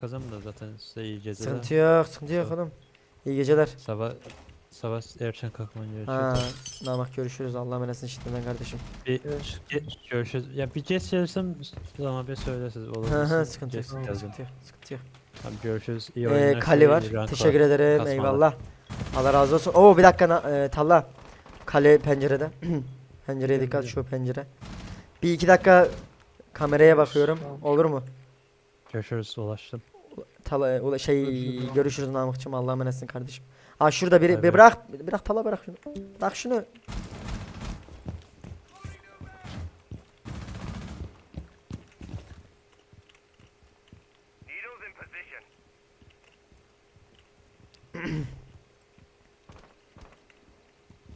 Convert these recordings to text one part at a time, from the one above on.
Kazan da zaten size iyi geceler. Sıkıntı yok, sıkıntı yok oğlum. İyi geceler. Sabah sabah erken kalkman Ha, gerekiyor. namak görüşürüz. Allah'a emanetsin şimdiden kardeşim. Bir ge- görüşürüz. Ya bir geç gelirsem zaman bir söylesiniz olur. Hı hı musun? sıkıntı yok, Geç sıkıntı yok, geldim. sıkıntı yok, sıkıntı yok. Tamam görüşürüz. İyi Ee, oyunlar. Kali size, var. iyi rank Teşekkür ederim. Kasmalar. Eyvallah. Allah razı olsun. Oo bir dakika na- e, Talla. Kale pencerede. Pencereye dikkat şu pencere. Bir iki dakika kameraya bakıyorum. Olur mu? Görüşürüz ulaştım. Tala e, ula- şey Görüşürüz. görüşürüz Namıkçım. Allah'a emanetsin kardeşim. Aa şurada biri bir bırak bırak Tala bırak şunu. Bırak şunu.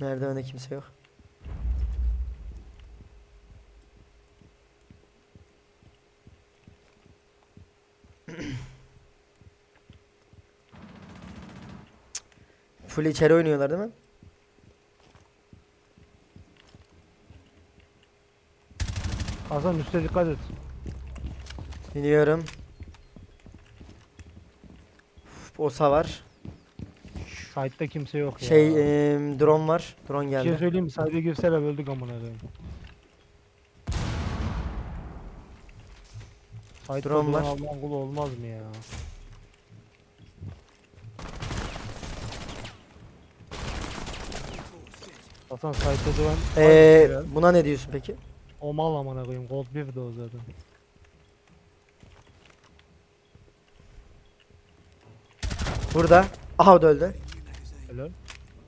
Merdivende kimse yok. Full içeri oynuyorlar değil mi? Hasan üste dikkat et. Biliyorum. Osa var. Site'da kimse yok ya. Şey em, drone var. Drone Bir şey geldi. söyleyeyim mi? Site'e girseler öldük amına koyayım. Site'da Drone var. Kulu olmaz mı ya? Hasan site'da duran Ee, Hadi buna ne diyorsun peki? o mal amına koyayım. Gold 1 de o zaten. Burada. Aha o da öldü. Helal.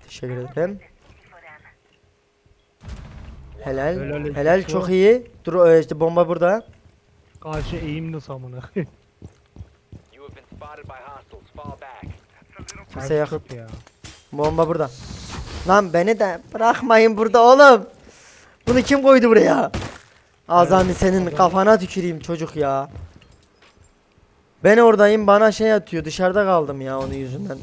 Teşekkür ederim. Helal. Helal çok iyi. Dur e, işte bomba burada. Karşı eğimli amına koyayım. You have been spotted by hostiles. Fall back. Kimse yok. Ya. Bomba burada. Lan beni de bırakmayın burada oğlum. Bunu kim koydu buraya? Azami senin kafana tüküreyim çocuk ya. Ben oradayım bana şey atıyor dışarıda kaldım ya onun yüzünden.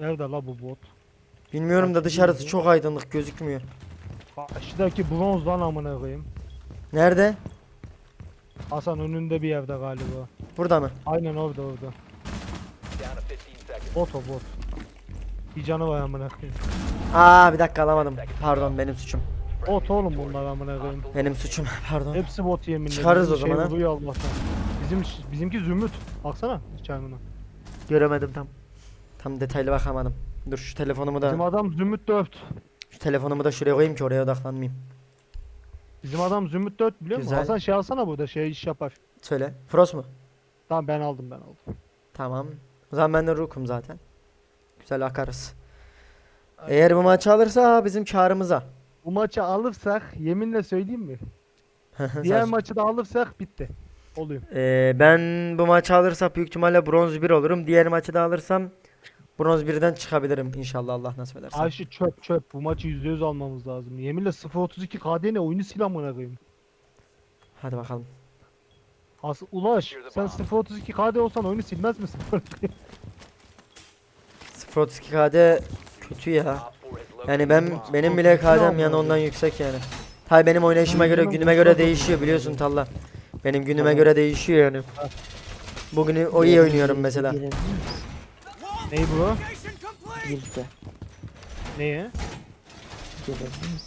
Nerede la bu bot? Bilmiyorum da dışarısı çok aydınlık gözükmüyor. Karşıdaki bronz lan amına koyayım. Nerede? Hasan önünde bir yerde galiba. Burada mı? Aynen orada orada. Down to 15 seconds. Bot o bot. Bir canı var amına koyayım. Aa bir dakika alamadım. Pardon benim suçum. Bot oğlum bunlar amına koyayım. Benim suçum. Pardon. Hepsi bot yeminle. Çıkarız Bizim o zaman ha. vuruyor Allah'tan. Bizim bizimki zümrüt. Baksana çarmına. Göremedim tam. Tam detaylı bakamadım. Dur şu telefonumu Bizim da adam zümrüt 4. şu telefonumu da şuraya koyayım ki oraya odaklanmayayım. Bizim adam zümrüt 4 biliyor musun? Güzel. Hasan şey alsana burada şey iş yapar. Söyle. Frost mu? Tamam ben aldım ben aldım. Tamam. O zaman ben de Rook'um zaten. Güzel akarız. Eğer bu maçı alırsa bizim karımıza. Bu maçı alırsak yeminle söyleyeyim mi? Diğer maçı da alırsak bitti. Oluyor. Ee, ben bu maçı alırsak büyük ihtimalle bronz 1 olurum. Diğer maçı da alırsam bronz 1'den çıkabilirim inşallah Allah nasip ederse. Ayşe çöp çöp. Bu maçı %100 almamız lazım. Yeminle 0.32 KD ne oyunu sil amına koyayım. Hadi bakalım. As Ulaş sen 0.32 KD olsan oyunu silmez misin? 0.32 KD kötü ya. Op 4 has located Yani ben benim bile KD'm ya yani ondan yüksek yani. Tabii benim oynayışıma göre günüme göre değişiyor biliyorsun. Talla. Benim günüme göre değişiyor yani. Bugün o iyi oynuyorum mesela. Ney bu? Girdi. Neye?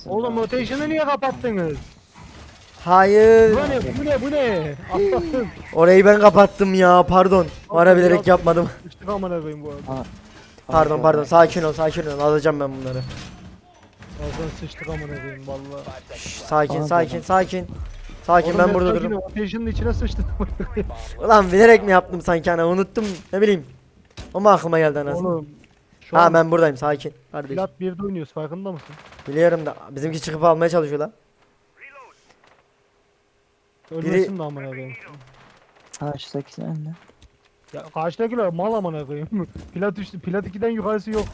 Oğlum rotation'ı niye kapattınız? Hayır. Bu ne bu ne bu ne? Allah'ım. Orayı ben kapattım ya pardon. Bana bilerek yapmadım. Amına koyayım bu arada. Pardon pardon sakin ol sakin ol alacağım ben bunları. Ağzına sıçtık amına koyayım valla. Şş, sakin sakin sakin. Sakin ben burada sakin dururum. Rotation'ın içine koyayım. Ulan bilerek mi yaptım sanki ana unuttum ne bileyim. O mu aklıma geldi anasını? Oğlum. Şu Ha an ben buradayım sakin. Kardeşim. Plat 1'de oynuyoruz farkında mısın? Biliyorum da bizimki çıkıp almaya çalışıyor lan. Ölmesin de amına koyayım. Şu 8 önde. Ya karşıdakiler mal amına koyayım. Plat 3 Plat 2'den yukarısı yok.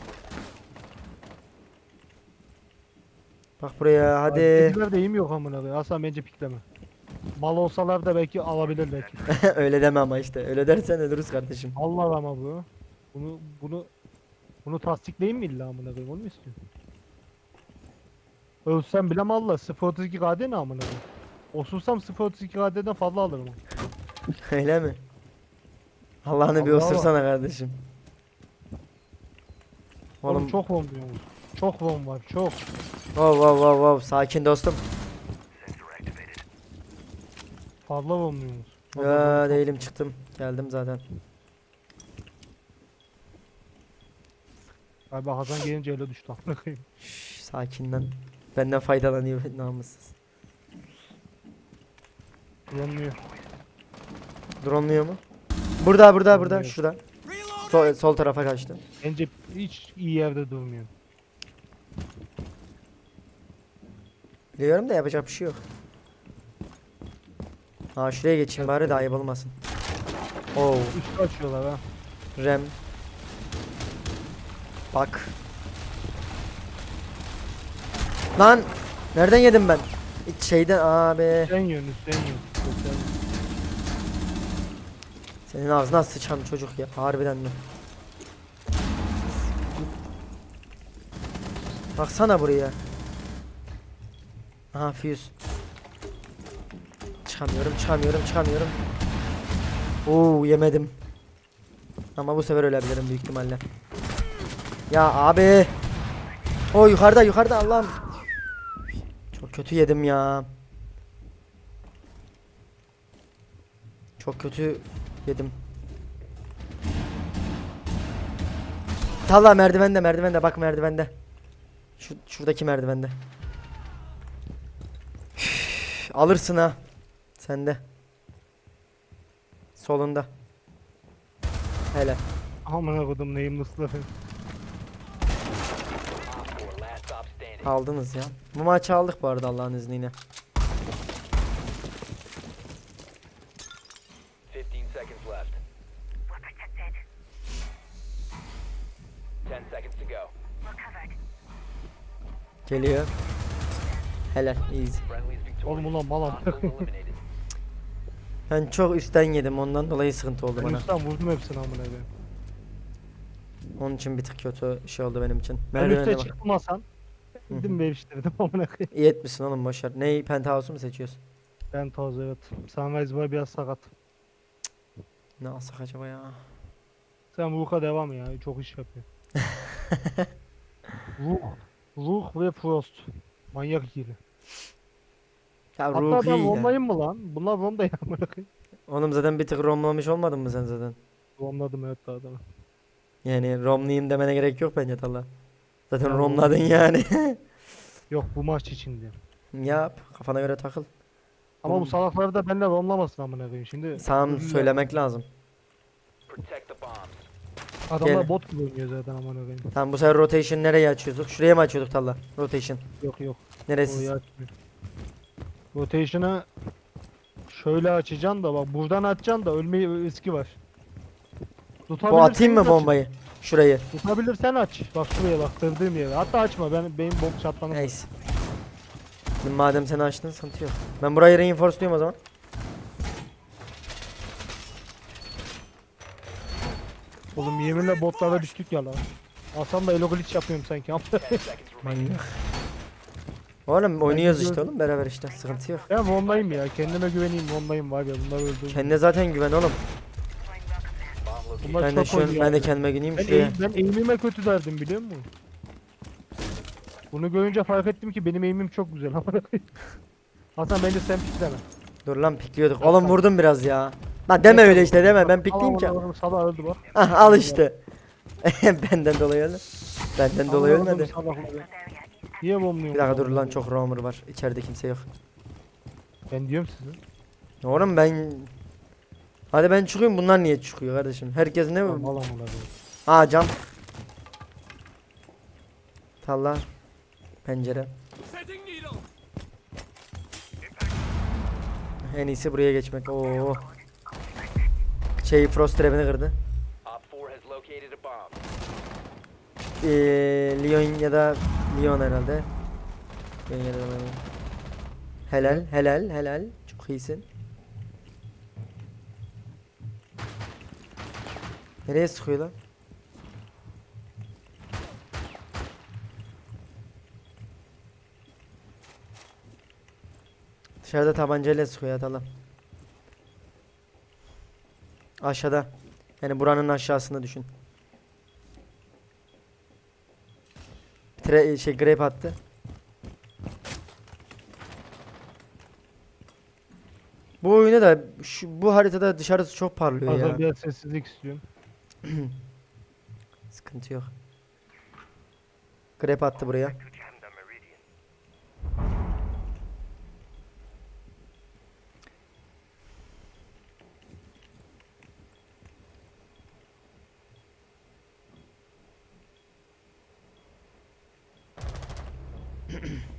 Bak buraya hadi. Bizimkiler de eğim yok amına koyayım. Hasan bence pikleme. Mal olsalar da belki alabilir belki. öyle deme ama işte. Öyle dersen ölürüz kardeşim. Allah ama bu. Bunu bunu bunu tasdikleyeyim mi illa amına koyayım? Onu mu istiyorsun? Ölsem bile malla 0.32 KD ne amına koyayım? Osursam 0.32 KD'den fazla alırım. Öyle mi? Allah'ını bir Allah osursana kardeşim. Oğlum, Oğlum çok rom diyormuş. Çok rom var çok. wow wow wow wow sakin dostum. Fazla rom diyormuş. Fazla Ya değilim çıktım. Geldim zaten. Galiba Hasan gelince öyle düştü. amına koyayım. Şş, sakin lan. Benden faydalanıyor namussuz. Romluyor. Dronluyor mu? Burada burada burada Dronluyor. şurada. Sol, sol tarafa kaçtı. Bence hiç iyi yerde durmuyor. Biliyorum da yapacak bir şey yok. Ha şuraya geçeyim bari de ayıp olmasın. Oo, Üstü açıyorlar ha. rem. Bak. Lan nereden yedim ben? Şeyden abi. Sen yön üstten yön. Senin ağzına sıçan çocuk ya harbiden mi? Baksana buraya. Aha fuse. Çıkamıyorum, çıkamıyorum, çıkamıyorum. Oo yemedim. Ama bu sefer ölebilirim büyük ihtimalle. Ya abi. O yukarıda, yukarıda Allah'ım. Çok kötü yedim ya. Çok kötü yedim. Talla merdivende merdivende bak merdivende. Şu şuradaki merdivende. Üf, Alırsın ha. Sende. Solunda. Hele. Amına kodum neyim nasıl Op 4, last stop standing. Aldınız ya. Bu maçı aldık bu arada Allah'ın izniyle. 15 seconds left. 10 seconds to go. Geliyor. Helal. Easy. Oğlum ulan mal amına Hostiles koyayım. eliminated. Ben çok üstten yedim ondan dolayı sıkıntı oldu bana. üstten vurdum hepsini amına koyayım. Onun için bir tık kötü şey oldu benim için. Ben Merdivene üste bak. hı. Gittim beviştirdim amına koyayım. İyi etmişsin oğlum boşver. Neyi penthouse'u mu seçiyorsun? Ben toz evet. Sunrise Boy biraz sakat. Ne alsak acaba ya? Sen Ruh'a devam ya. Çok iş yapıyor. Ruh. Ruh ve Frost. Manyak ikili. Ya Hatta ben ya. Rom'dayım mı lan? Bunlar Rom'da ya amına koyayım. Oğlum zaten bir tık romlamış olmadın mı sen zaten? Romladım evet daha adamı. Yani romluyum demene gerek yok bence Talha. Zaten Ya romladın yani. Yok bu maç için diyor. Yap kafana göre takıl. Ama bu Oğlum. salakları da benimle romlamasın amına koyayım. Şimdi özür söylemek lazım. Protect the bombs. Adamlar Gel. bot gibi oynuyor zaten amına koyayım. Tamam bu sefer rotation nereye açıyorduk? Şuraya mı açıyorduk Talha? Rotation. Yok yok. Neresi? Orayı açmıyor. Rotation'ı şöyle açacaksın da bak buradan açacaksın da ölme riski var. Bu Tutabilirsen atayım mı aç. bombayı? Şurayı. Tutabilirsen aç. Bak şuraya bak kırdığım yere. Hatta açma ben benim bok çatlanır. Neyse. Şimdi Madem sen açtın sıkıntı yok. Ben burayı reinforce'luyum o zaman. Oğlum yeminle botlara düştük ya lan. Alsam da elo glitch yapıyorum sanki. 10 seconds remaining. Oğlum oynuyoruz işte oğlum beraber işte sıkıntı yok. ben Ron'dayım ya. Kendime güveneyim Ron'dayım var ya. Bunlar öldü. Kendine zaten güven oğlum. Bunlar Ben de şu an ben de kendime güveneyim Ben, şuraya. eğim, ben eğimime kötü derdim biliyor musun? Bunu görünce fark ettim ki benim eğimim çok güzel. Hasan bence sen pikleme. Dur lan pikliyorduk. Oğlum vurdum biraz ya. Lan deme öyle işte deme ben pikliyim ki. Allah'ım Salah öldü bak. Ah al işte. Benden dolayı öldü. Benden dolayı Allah'ım ölmedi. Niye bomluyorsun? Bir dakika dur lan çok roamer var. İçeride kimse yok. Ben diyorum size. Oğlum ben Hadi ben çıkıyorum bunlar niye çıkıyor kardeşim? Herkes ne Tamam alam ona Aa cam. Talla. Pencere. En iyisi buraya geçmek. Oo. Şey Frost trap'ini kırdı. Op 4 has located a bomb. Ee, Leon ya da Leon herhalde. Ya da. Helal, helal, helal. Çok iyisin. Nereye sıkıyor lan? Dışarıda tabancayla sıkıyor Atalan. Aşağıda. Yani buranın aşağısında düşün. Tre şey grape attı. Bu oyunda da şu, bu haritada dışarısı çok parlıyor ya. Fazla bir sessizlik istiyorum. Sıkıntı yok. Grep attı buraya.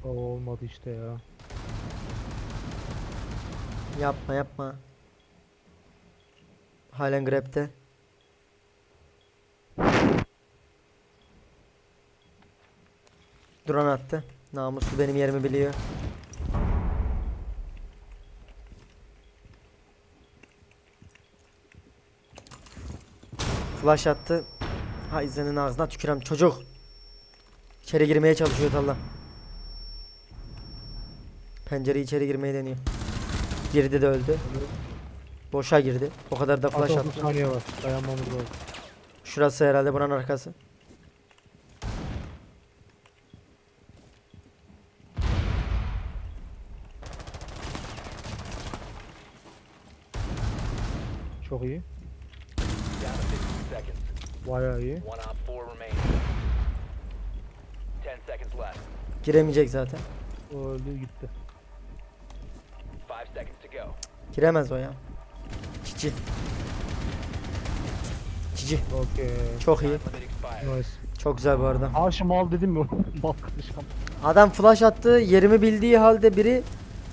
O olmadı işte ya. Yapma yapma. Halen grepte. Drone attı. Namuslu benim yerimi biliyor. Flash attı. Hay senin ağzına tükürem çocuk. İçeri girmeye çalışıyor Talha. Pencere içeri girmeye deniyor. Girdi de öldü. Boşa girdi. O kadar da flash attı. 30 saniye var. Dayanmamız lazım. Şurası herhalde buranın arkası. Çok iyi. Down to 15 seconds. Bayağı iyi. One op four remaining. 10 seconds left. Giremeyecek zaten. O öldü gitti. Giremez o ya. Cici. Cici. Okey. Çok iyi. Nice. Çok güzel bu arada. Haşim al dedim mi? Mal kardeşim. Adam flash attı. Yerimi bildiği halde biri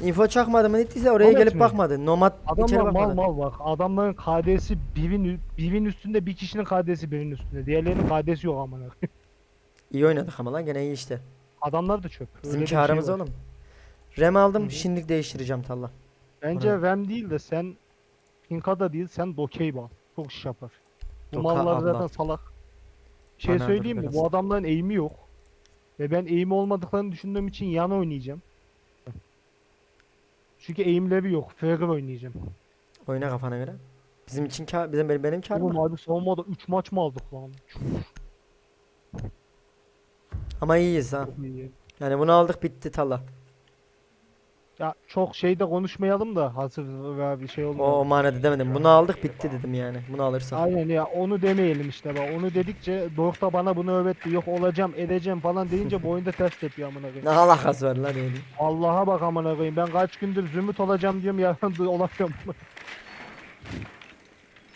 info çakmadı mı nettiyse oraya Nomad gelip mi? bakmadı. Nomad içeri Adamlar mal bakmadı. mal bak. Adamların KD'si birin, ü- birin üstünde bir kişinin KD'si birinin üstünde. Diğerlerinin KD'si yok amına. koyayım. İyi oynadık ama lan gene iyi işte. Adamlar da çöp. Öyle Bizim bir şey karımız var. oğlum. Rem aldım. Şimdilik değiştireceğim Tallah. Bence Oraya. RAM değil de sen Pinka'da değil sen Dokey bal. Çok iş yapar. Bu Doka mallar zaten salak. Şey Bana söyleyeyim mi? biraz. Bu adamların eğimi yok. Ve ben eğimi olmadıklarını düşündüğüm için yan oynayacağım. Çünkü eğimleri yok. Fair oynayacağım. Oyna kafana göre. Bizim için kar, bizim benim, benim karım. Oğlum abi savunmada 3 maç mı aldık lan? Ama iyiyiz ha. iyi. Yani bunu aldık bitti Tallah. Ya çok şeyde konuşmayalım da hazır veya bir şey O, olmuyor. o manada demedim. Bunu aldık bitti dedim yani. Bunu alırsak. Aynen ya onu demeyelim işte bak onu dedikçe Doruk da bana bunu öğretti yok olacağım edeceğim falan deyince bu oyunda ters tepiyor amına koyayım. Ne alakası var lan öyle. Allah'a bak amına koyayım ben kaç gündür zümrüt olacağım diyorum yarın da olamıyorum.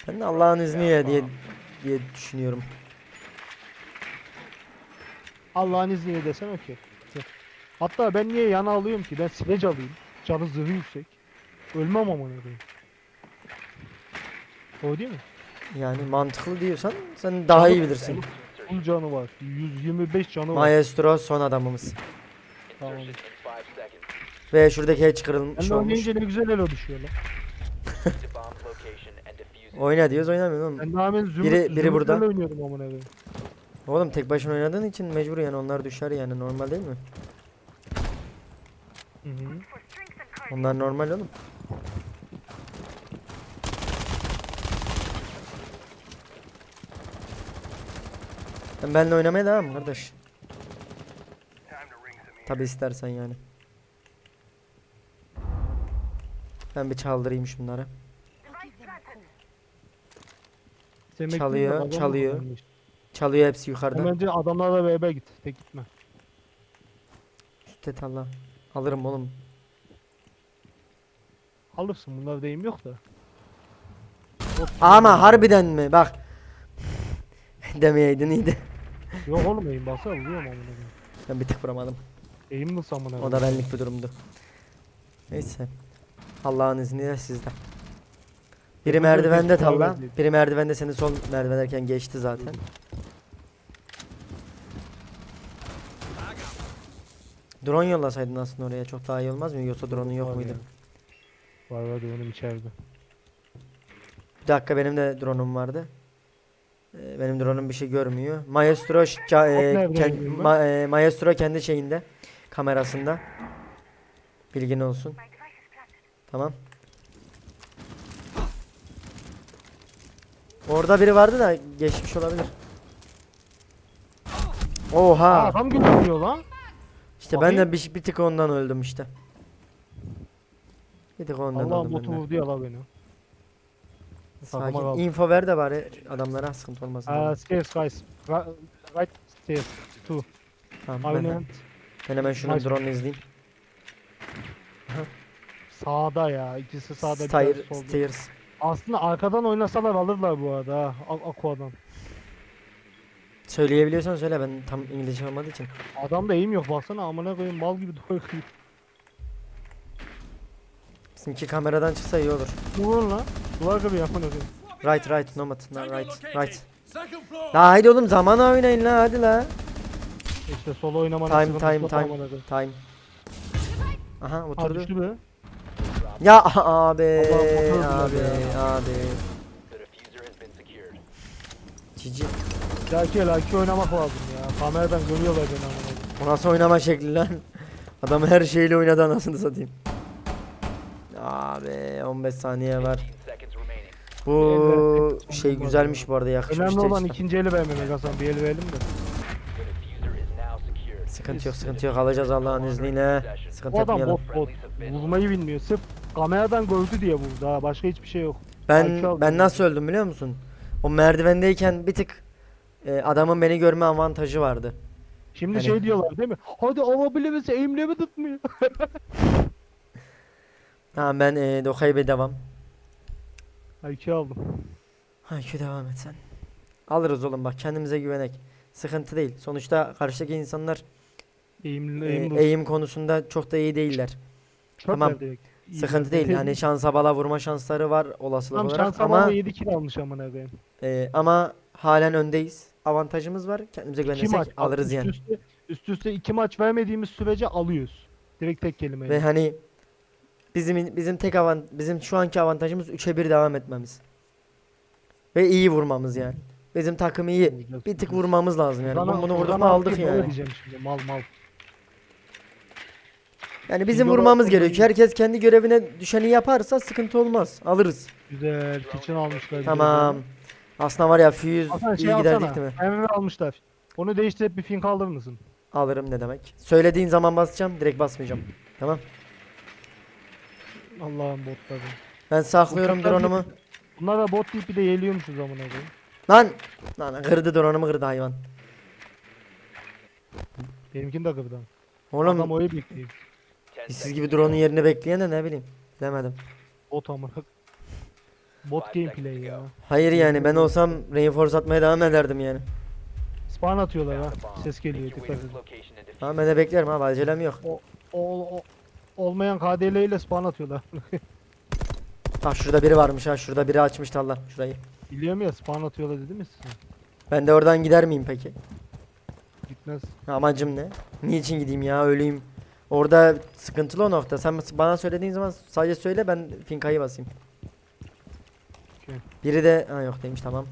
Ben de Allah'ın izniyle diye diye düşünüyorum. Allah'ın izniyle desen okey. Hatta ben niye yana alıyorum ki ben silec alayım. Canı zırhı yüksek. Ölmem amına koyayım. O değil mi? Yani mantıklı diyorsan sen daha iyi bilirsin. Full canı var. 125 canı var. Maestro son adamımız. Tamam. Insertion in 5 seconds. Ve şuradaki Ben kırılmış de olmuş. oynayınca ne güzel elo düşüyor lan. Oyna diyoruz oynamıyor oğlum. Ben daha hemen zümrüt, Biri- biri zümrütlerle burada. oynuyorum amına koyayım. Oğlum tek başına oynadığın için mecbur yani onlar düşer yani normal değil mi? Hı hı. Onlar normal oğlum. Sen benimle oynamaya devam mı kardeş? Tabi istersen yani. Ben bir çaldırayım şunları. Çalıyor, çalıyor. Çalıyor hepsi yukarıda. Bence adamlarla beraber git. Tek gitme. Üstte Allah. Alırım oğlum. Alırsın bunlar deyim yok da. Ama harbiden mi? Bak. Demeyeydin iyiydi. Yok oğlum eğim baksana vuruyorum amına koyayım. Ben bir tık vuramadım. Eğim nasıl amına O da benlik bir durumdu. Neyse. Allah'ın izniyle sizde. Biri merdivende yok. Biri merdivende seni sol merdivenerken geçti zaten. Drone yollasaydın aslında oraya çok daha iyi olmaz mı? Yoksa drone'un yok Var muydu? ya. Var var drone'um içeride. Bir dakika benim de drone'um vardı. Ee, Benim drone'um bir şey görmüyor. Maestro e, nereden ken- görüyorum ben? ma- e, Maestro kendi şeyinde kamerasında. Bilgin olsun. Tamam. Orada biri vardı da geçmiş olabilir. Aa, Oha. adam gözüküyor lan. İşte ben de bakayım. bir, bir tık ondan öldüm işte. Bir tık ondan Allah öldüm botu ben de. vurdu ya la beni. Sakin. kaldım. Info ver de bari adamlara sıkıntı olmasın. Aa, stairs guys. Ra- Right stairs. Two. tamam, ben, Aynen. ben hemen şunu Nice. drone izleyeyim. Sağda ya. ikisi sağda bir Stair, solda. stairs. Aslında arkadan oynasalar alırlar bu arada ha. Aqua'dan. Söyleyebiliyorsan söyle ben tam İngilizce olmadığı için. Adamda eğim yok baksana amına koyayım mal gibi duvar. Bizimki kameradan çıksa iyi olur. Vurun lan. Duvar kırıyor amına koyayım. Right right nomad. No, right right. La haydi oğlum zaman oynayın la hadi la. İşte solo oynamanın Time sıkıntısı time var time koyayım. time. Aha Aa oturdu. düştü be. Ya abi Allah, motor abi abi. The diffuser has been secured. Cici. Laki laki oynamak lazım ya. Kameradan görüyorlar beni koyayım. O nasıl oynama şekli lan? Adam her şeyle oynadı anasını satayım. Abi 15 saniye var. 15 seconds remaining. Bu şey güzelmiş bu arada yakışmış Önemli olan işte. ikinci eli vermemek Hasan. Bir el verelim de. Sıkıntı yok sıkıntı yok alacağız Allah'ın izniyle. Sıkıntı Bu adam bot bot. Vurmayı bilmiyor. Sırf kameradan gördü diye vurdu ha. Başka hiçbir şey yok. Ben ben nasıl öldüm biliyor musun? O merdivendeyken bir tık e, adamın beni görme avantajı vardı. Şimdi Hani- şey diyorlar değil mi? Hadi alabiliriz eğimleme tutmuyor. Tamam ben e, Dokaybe devam. IQ aldım. Hayki devam et sen. Alırız oğlum bak kendimize güvenek. Sıkıntı değil. Sonuçta karşıdaki insanlar Eğim, e, eğim, eğim konusunda çok da iyi değiller. tamam. Sıkıntı değil. Hani şansa bala vurma şansları var olasılık Tam olarak şans ama ama 7 kill almış amına koyayım. e, ama halen öndeyiz. Avantajımız var. Kendimize güvenirsek alırız üst yani. Üste, üst üste iki maç vermediğimiz sürece alıyoruz. Direkt tek kelimeyle. Ve hani bizim bizim tek avant bizim şu anki avantajımız 3'e 1 devam etmemiz. Ve iyi vurmamız yani. Bizim takım iyi. Bir tık vurmamız lazım yani. Buradan- Bunu, vurduk mu aldık yani. şimdi, Mal mal. Yani bizim Yola vurmamız gerekiyor. Herkes kendi görevine düşeni yaparsa sıkıntı olmaz. Alırız. Güzel. Kitchen almışlar. Tamam. böyle. Aslında var ya Fuse Hasan şey iyi giderdik alsana. değil mi? MV almışlar. Onu değiştirip bir fink alır mısın? Alırım ne demek. Söylediğin zaman basacağım. Direkt basmayacağım. Tamam. Allah'ım botları. Ben saklıyorum Uçaklar drone'umu. Bunlar da bot deyip bir de yeliyormuşuz amına koyayım. Lan! Lan kırdı drone'umu kırdı hayvan. Benimkini de kırdı. Adam Oğlum oyu bekliyor. 10 siz gibi drone'un yerini bekleyen de ne bileyim. Bilemedim. Bot amına. Bot gameplay ya. Hayır yani ben olsam reinforce atmaya devam ederdim yani. Spawn atıyorlar ha. Ses geliyor dikkat edin. Tamam ben de beklerim abi acelem yok. O, o, olmayan KDL ile spawn atıyorlar. Bak şurada biri varmış ha şurada biri açmıştı Allah şurayı. Biliyorum ya spawn atıyorlar dedim mi size? Ben de oradan gider miyim peki? Gitmez. Amacım ne? Niçin gideyim ya öleyim. Orada sıkıntılı o nokta. Sen bana söylediğin zaman sadece söyle ben finkayı basayım. Biri de ha yok demiş tamam.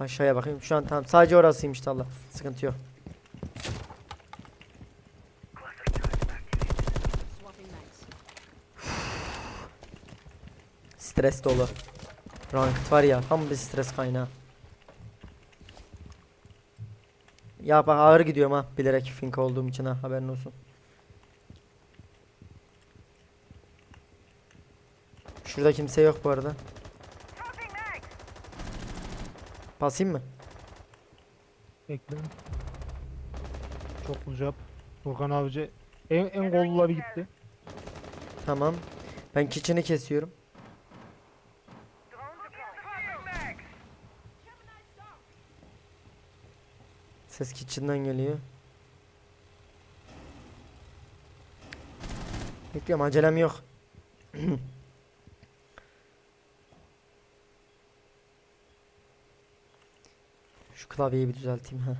Aşağıya bakayım. Şu an tamam. Sadece orasıymış Allah. Sıkıntı yok. Stres dolu. Ranked var ya tam bir stres kaynağı. Ya bak ağır gidiyorum ha bilerek fink olduğum için ha haberin olsun. Şurada kimse yok bu arada. Basayım mı? Bekle. Çok uzap. Furkan abici en, en golluları gitti. Tamam. Ben kitchen'ı kesiyorum. Ses kitchen'dan geliyor. Bekliyorum acelem yok. klavyeyi bir düzelteyim ha.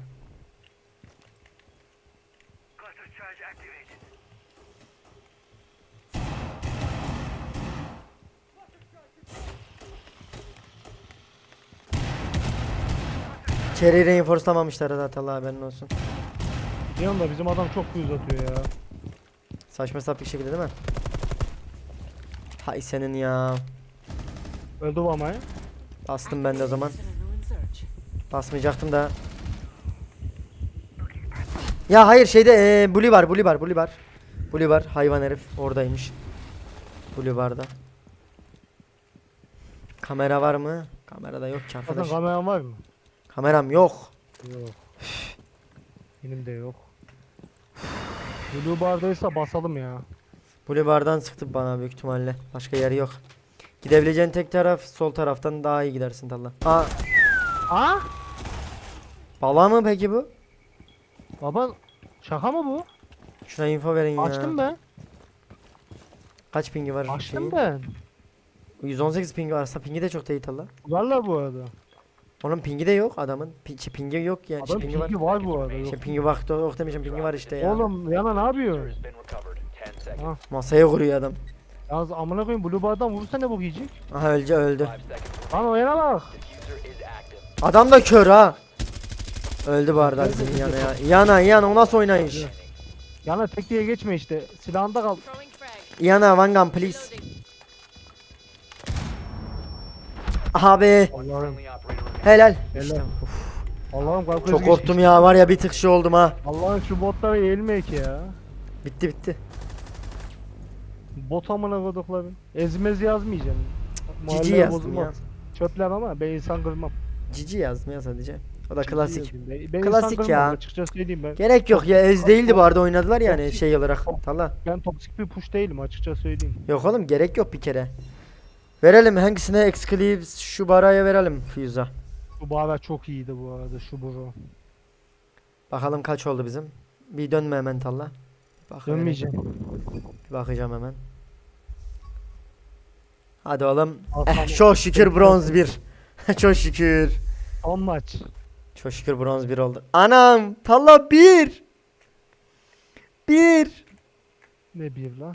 İçeriği reinforcelamamışlar zaten Allah haberin olsun. Bir anda bizim adam çok fuse atıyor ya. Saçma sapan bir şekilde değil mi? Hay senin ya. Öldü bu ama ya. Bastım ben de o zaman. Basmayacaktım da. Ya hayır şeyde ee, Bully var, Bully var, Bully var. Bully var, hayvan herif oradaymış. Bully vardı. Kamera var mı? Kamerada yok ki Zaten arkadaş. kameran var mı? Kameram yok. Yok. Benim de yok. Blue bardaysa basalım ya. Bully bardan sıktı bana büyük ihtimalle. Başka yeri yok. Gidebileceğin tek taraf sol taraftan daha iyi gidersin Talha. Aa, Ha? Bala mı peki bu? Baba şaka mı bu? Şuna info verin ya. Açtım ben. Kaç pingi var? Açtım şeyin? ben. 118 pingi varsa pingi de çok değil Talha. Varlar bu arada. Onun pingi de yok adamın. Pi şey, pingi yok yani. Şey, Adam pingi var. var bu arada. Yok. Şey, pingi bak yok demişim pingi var işte ya. Oğlum yana ne yapıyor? Has been recovered. 10 seconds. Ha. Masaya kuruyor adam. Yalnız amına koyayım Blue bardan vurursa ne bok yiyecek? Aha öldü öldü. 5 seconds. Lan o yana bak. Adam da kör ha. Öldü bu arada bizim yana ya. Yana yana o nasıl oynayış? Yana tek diye geçme işte. Silahında kal. Yana one gun please. Abi Allah'ım. Helal. Helal. Allah'ım kalk çok korktum ya var ya bir tık şey oldum ha. Allah'ım şu botlara eğilmek ya. Bitti bitti. Bot amına koduklarım. Ezmez yazmayacağım. Cici yazdım ya. Çöpler ama ben insan kırmam. Cici yazdım ya sadece. O da klasik. Ben, ben Klasik ya. Açıkçası ben. Gerek yok ya ez değildi bu arada oynadılar yani şey olarak. Talla. Ben toksik bir push değilim açıkça söyleyeyim. Yok oğlum gerek yok bir kere. Verelim hangisine exclusive şu baraya verelim Fuse'a. Bu bağlar çok iyiydi bu arada şu buru. Bakalım kaç oldu bizim. Bir dönme hemen Talla. Bak. Dönmeyeceğim. Bir bakacağım hemen. Hadi oğlum. Eh, çok şükür bronz 1. çok şükür. Son maç. Çok şükür bronz 1 oldu. Anam Talla 1. 1. Ne bir la?